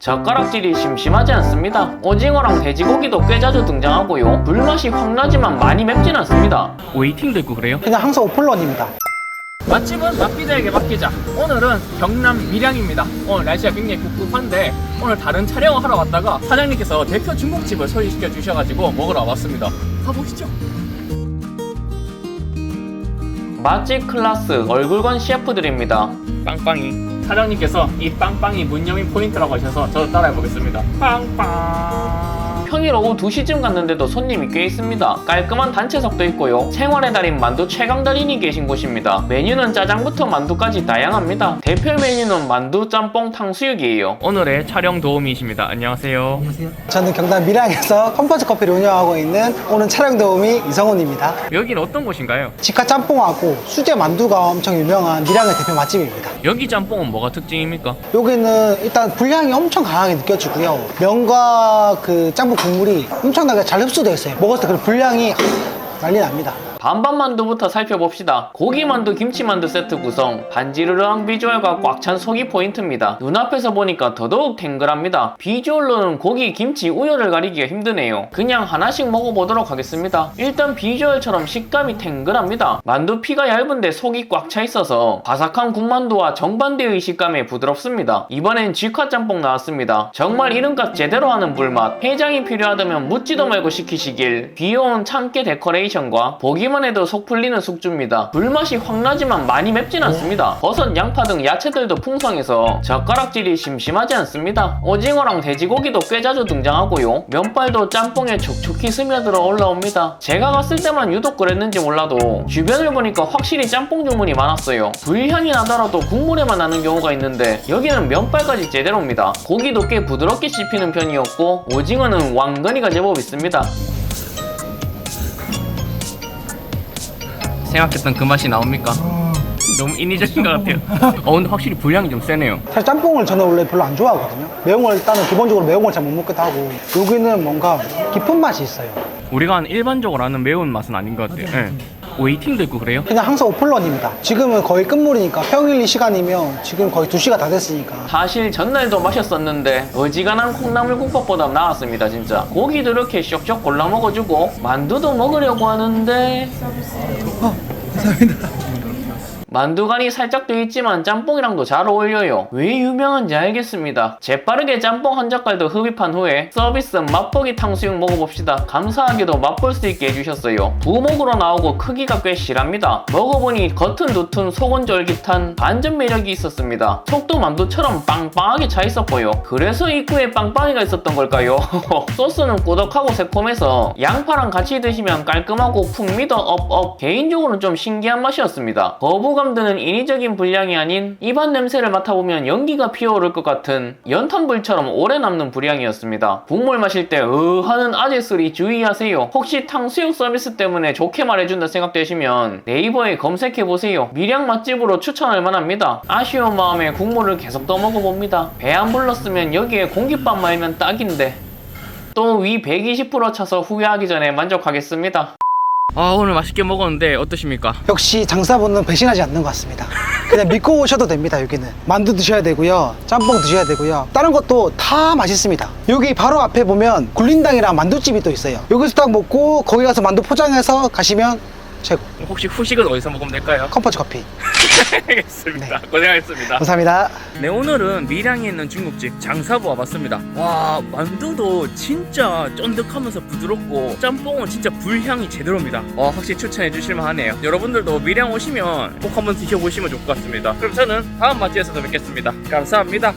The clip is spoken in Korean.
젓가락질이 심심하지 않습니다. 오징어랑 돼지고기도 꽤 자주 등장하고요. 불맛이 확 나지만 많이 맵진 않습니다. 웨이팅도 있고 그래요? 그냥 항상 오픈런입니다. 맛집은 맛비자에게 맡기자. 오늘은 경남 밀양입니다. 오늘 날씨가 굉장히 꿉꿉한데 오늘 다른 촬영을 하러 왔다가 사장님께서 대표 중국집을 소개시켜 주셔가지고 먹으러 왔습니다. 가보시죠. 맛집 클라스 얼굴건 셰프들입니다. 빵빵이. 사장님께서 이 빵빵이 문념이 포인트라고 하셔서 저도 따라해 보겠습니다. 빵빵. 평일 오후 2시쯤 갔는데도 손님이 꽤 있습니다. 깔끔한 단체석도 있고요. 생활의 달인 만두 최강 달인이 계신 곳입니다. 메뉴는 짜장부터 만두까지 다양합니다. 대표 메뉴는 만두, 짬뽕, 탕수육이에요. 오늘의 촬영 도우미이십니다. 안녕하세요. 저는 경남 밀양에서 컴포즈 커피를 운영하고 있는 오는 촬영 도우미 이성훈입니다. 여긴 어떤 곳인가요? 직화 짬뽕하고 수제 만두가 엄청 유명한 밀양의 대표 맛집입니다. 여기 짬뽕은 뭐가 특징입니까? 여기는 일단 분량이 엄청 강하게 느껴지고요. 면과 그 짬뽕 국물이 엄청나게 잘 흡수되어 있어요. 먹었을 때 그 분량이 난리 납니다. 반반 만두부터 살펴봅시다. 고기 만두, 김치 만두 세트 구성. 반지르르한 비주얼과 꽉 찬 속이 포인트입니다. 눈앞에서 보니까 더더욱 탱글합니다. 비주얼로는 고기, 김치, 우열을 가리기가 힘드네요. 그냥 하나씩 먹어보도록 하겠습니다. 일단 비주얼처럼 식감이 탱글합니다. 만두 피가 얇은데 속이 꽉 차 있어서 바삭한 군만두와 정반대의 식감에 부드럽습니다. 이번엔 직화 짬뽕 나왔습니다. 정말 이름값 제대로 하는 불맛. 해장이 필요하다면 묻지도 말고 시키시길. 귀여운 참깨 데코레이션과 보기 만 해도 속 풀리는 숙주입니다. 불맛이 확 나지만 많이 맵진 않습니다. 버섯, 양파 등 야채들도 풍성해서 젓가락질이 심심하지 않습니다. 오징어랑 돼지고기도 꽤 자주 등장하고요. 면발도 짬뽕에 촉촉히 스며들어 올라옵니다. 제가 갔을 때만 유독 그랬는지 몰라도 주변을 보니까 확실히 짬뽕 주문이 많았어요. 불향이 나더라도 국물에만 나는 경우가 있는데 여기는 면발까지 제대로입니다. 고기도 꽤 부드럽게 씹히는 편이었고 오징어는 왕건이가 제법 있습니다. 생각했던 그 맛이 나옵니까? 너무 인위적인 것 같아요. 어 근데 확실히 분량이 좀 세네요. 사실 짬뽕을 저는 원래 별로 안 좋아하거든요. 매운 걸 일단은 기본적으로 매운 걸 잘 못 먹기도 하고 여기는 뭔가 깊은 맛이 있어요. 우리가 한 일반적으로 아는 매운 맛은 아닌 것 같아요. 예. 웨이팅도 있고 그래요? 그냥 항상 오픈런입니다. 지금은 거의 끝물이니까 평일 이 시간이면 지금 거의 2시가 다 됐으니까 사실 전날도 마셨었는데 어지간한 콩나물국밥보다 나았습니다 진짜 고기도 이렇게 쇽쇽 골라 먹어주고 만두도 먹으려고 하는데 ダメだ。 만두간이 살짝 돼 있지만 짬뽕이랑도 잘 어울려요. 왜 유명한지 알겠습니다. 재빠르게 짬뽕 한 젓갈도 흡입한 후에 서비스 맛보기 탕수육 먹어봅시다. 감사하게도 맛볼 수 있게 해주셨어요. 부목으로 나오고 크기가 꽤 실합니다. 먹어보니 겉은 두툼 속은 쫄깃한 반전 매력이 있었습니다. 속도 만두처럼 빵빵하게 차 있었고요. 그래서 입구에 빵빵이가 있었던 걸까요? 소스는 꾸덕하고 새콤해서 양파랑 같이 드시면 깔끔하고 풍미도 업업. 개인적으로는 좀 신기한 맛이었습니다. 거부감 드는 인위적인 분량이 아닌 입안 냄새를 맡아보면 연기가 피어오를 것 같은 연탄불처럼 오래 남는 분량이었습니다. 국물 마실 때 으 하는 아재 소리 주의하세요. 혹시 탕수육 서비스 때문에 좋게 말해준다 생각되시면 네이버에 검색해보세요. 밀양 맛집으로 추천할 만합니다. 아쉬운 마음에 국물을 계속 떠먹어봅니다. 배 안 불렀으면 여기에 공깃밥 말면 딱인데. 또 위 120% 차서 후회하기 전에 만족하겠습니다. 아 오늘 맛있게 먹었는데 어떠십니까? 역시 장사분은 배신하지 않는 것 같습니다. 그냥 믿고 오셔도 됩니다, 여기는. 만두 드셔야 되고요. 짬뽕 드셔야 되고요. 다른 것도 다 맛있습니다. 여기 바로 앞에 보면 굴린당이랑 만두집이 또 있어요. 여기서 딱 먹고 거기 가서 만두 포장해서 가시면 최고. 혹시 후식은 어디서 먹으면 될까요? 컴포즈 커피. 알겠습니다. 고생하셨습니다. 감사합니다. 네 오늘은 밀양에 있는 중국집 장사부 와봤습니다. 와 만두도 진짜 쫀득하면서 부드럽고 짬뽕은 진짜 불향이 제대로입니다. 와 확실히 추천해 주실만 하네요. 여러분들도 밀양 오시면 꼭 한번 드셔보시면 좋을 것 같습니다. 그럼 저는 다음 맛집에서 또 뵙겠습니다. 감사합니다